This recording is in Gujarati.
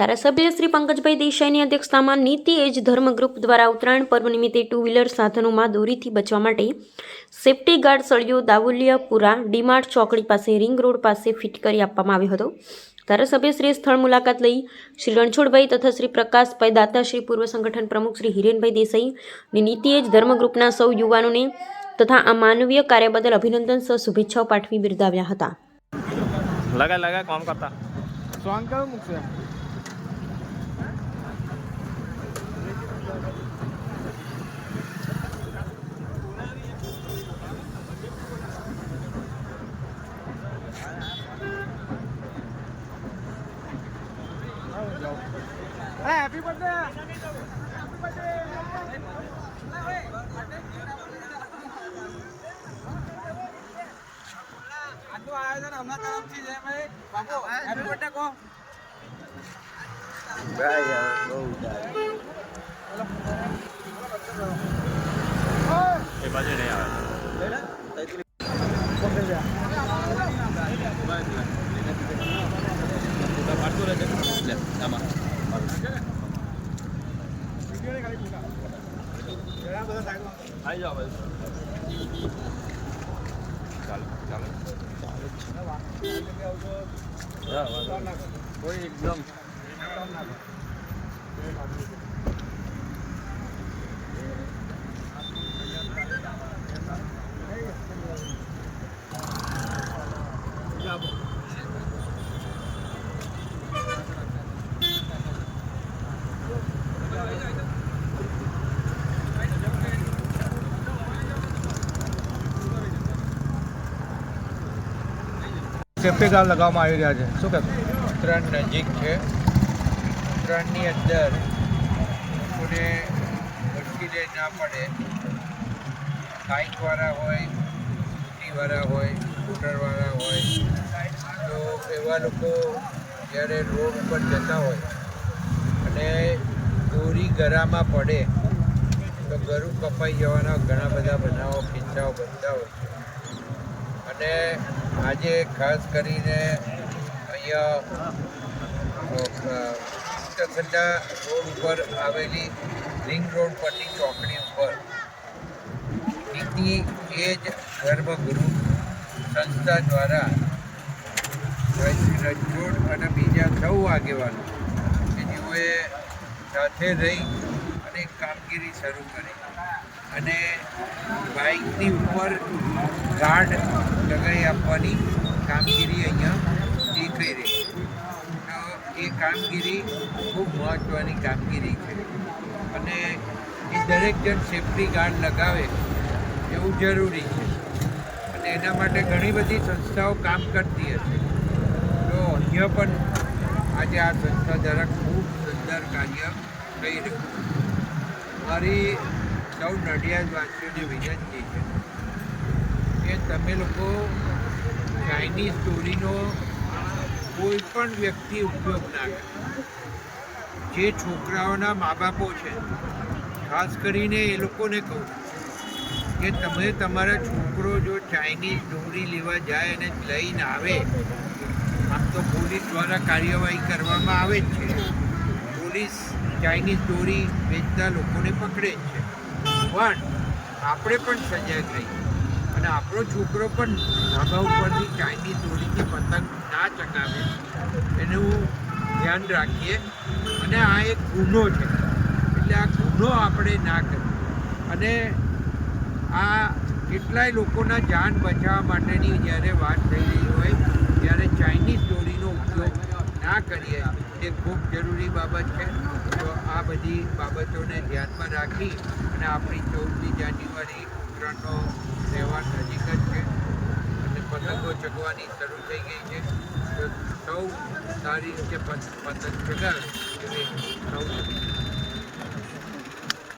ધારાસભ્ય શ્રી પંકજભાઈ દેસાઈની અધ્યક્ષતામાં નીતિ એજ ધર્મ ગ્રુપ દ્વારા ઉત્તરાયણ પર્વ નિમિત્તે ટુ વ્હીલર સાધનોમાં દોરીથી બચવા માટે સેફટી ગાર્ડ સળિયો દાવુલિયાપુરા ડીમાર્ટ ચોકડી પાસે રિંગ રોડ પાસે ફિટ કરી આપવામાં આવ્યો હતો. ધારાસભ્ય શ્રી સ્થળ મુલાકાત લઈ શ્રી રણછોડભાઈ તથા શ્રી પ્રકાશભાઈ દાતા શ્રી પૂર્વ સંગઠન પ્રમુખ શ્રી હિરેનભાઈ દેસાઈ અને નીતિ એજ ધર્મ ગ્રુપના સૌ યુવાનોને તથા આ માનવીય કાર્ય બદલ અભિનંદન સહ શુભેચ્છાઓ પાઠવી બિરદાવ્યા હતા. લગા લગા કામ કરતા. કયું મૂકશે હેપી બર્થડે આયોજન અમારા તરફથી છે ભાઈ. બાપુ હેપી બર્થડે કહો. એ બાજુ નહીં આવે. આવી જાઓ ભાઈ ચાલો ચાલો કોઈ એકદમ સેફ્ટી ગાર્ડ લગાવવામાં આવી રહ્યા છે. શું કહેશો? ઉત્તરાયણ નજીક છે. ઉત્તરાયણની અંદર લોકોને મુશ્કેલી ના પડે. બાઇકવાળા હોય સ્કૂટીવાળા હોય સ્કૂટરવાળા હોય, તો એવા લોકો જ્યારે રોડ ઉપર જતા હોય અને દોરી ગરામાં પડે, તો ગરું કપાઈ જવાના ઘણા બધા બનાવો કિસ્સાઓ બનતા હોય છે. અને આજે ખાસ કરીને અહીંયા ઉત્તરખંડા રોડ ઉપર આવેલી રિંગ રોડ પરની ચોકડી ઉપર નીતિ જ ધર્મગુરુ સંસ્થા દ્વારા રજોડ અને બીજા સૌ આગેવાનો કે જેઓએ સાથે રહી અને કામગીરી શરૂ કરી. અને બાઇકની ઉપર ગાર્ડ લગાવી આપવાની કામગીરી અહીંયા દેખાઈ રહી તો એ કામગીરી ખૂબ મહત્ત્વની કામગીરી છે. અને એ દરેક જણ સેફટી ગાર્ડ લગાવે એવું જરૂરી છે. અને એના માટે ઘણી બધી સંસ્થાઓ કામ કરતી હશે. તો અહીંયા પણ આજે આ સંસ્થા દ્વારા ખૂબ સુંદર કાર્ય થઈ રહ્યું મારી સૌ નડિયાદવાસીઓને વિનંતી છે કે તમે લોકો ચાઇનીઝ દોરીનો કોઈ પણ વ્યક્તિ ઉપયોગ ના કરે. જે છોકરાઓના મા બાપો છે, ખાસ કરીને એ લોકોને કહું કે તમે તમારા છોકરો જો ચાઇનીઝ ડુંગળી લેવા જાય અને લઈને આવે, આમ તો પોલીસ દ્વારા કાર્યવાહી કરવામાં આવે જ છે. પોલીસ ચાઇનીઝ દોરી વેચતા લોકોને પકડે જ છે. પણ આપણે પણ સજાગ રહીએ અને આપણો છોકરો પણ ધાબા ઉપરથી ચાઇનીઝ દોરીથી પતંગ ના ચગાવે. એનું ધ્યાન રાખીએ. અને આ એક ગુનો છે. એટલે આ ગુનો આપણે ના કરીએ. અને આ કેટલાય લોકોના જાન બચાવવા માટેની જ્યારે વાત થઈ રહી હોય, ત્યારે ચાઇનીઝ દોરીનો ઉપયોગ ના કરીએ, એ ખૂબ જરૂરી બાબત છે. તો આ બધી બાબતોને ધ્યાનમાં રાખી અને આપણી ચૌદમી જાન્યુઆરી ઉત્તરાયણનો તહેવાર નજીક જ છે. અને પતંગો ચગવાની શરૂ થઈ ગઈ છે. તો સૌ સારી રીતે પત- પતંગ ચગાવે એવી સૌ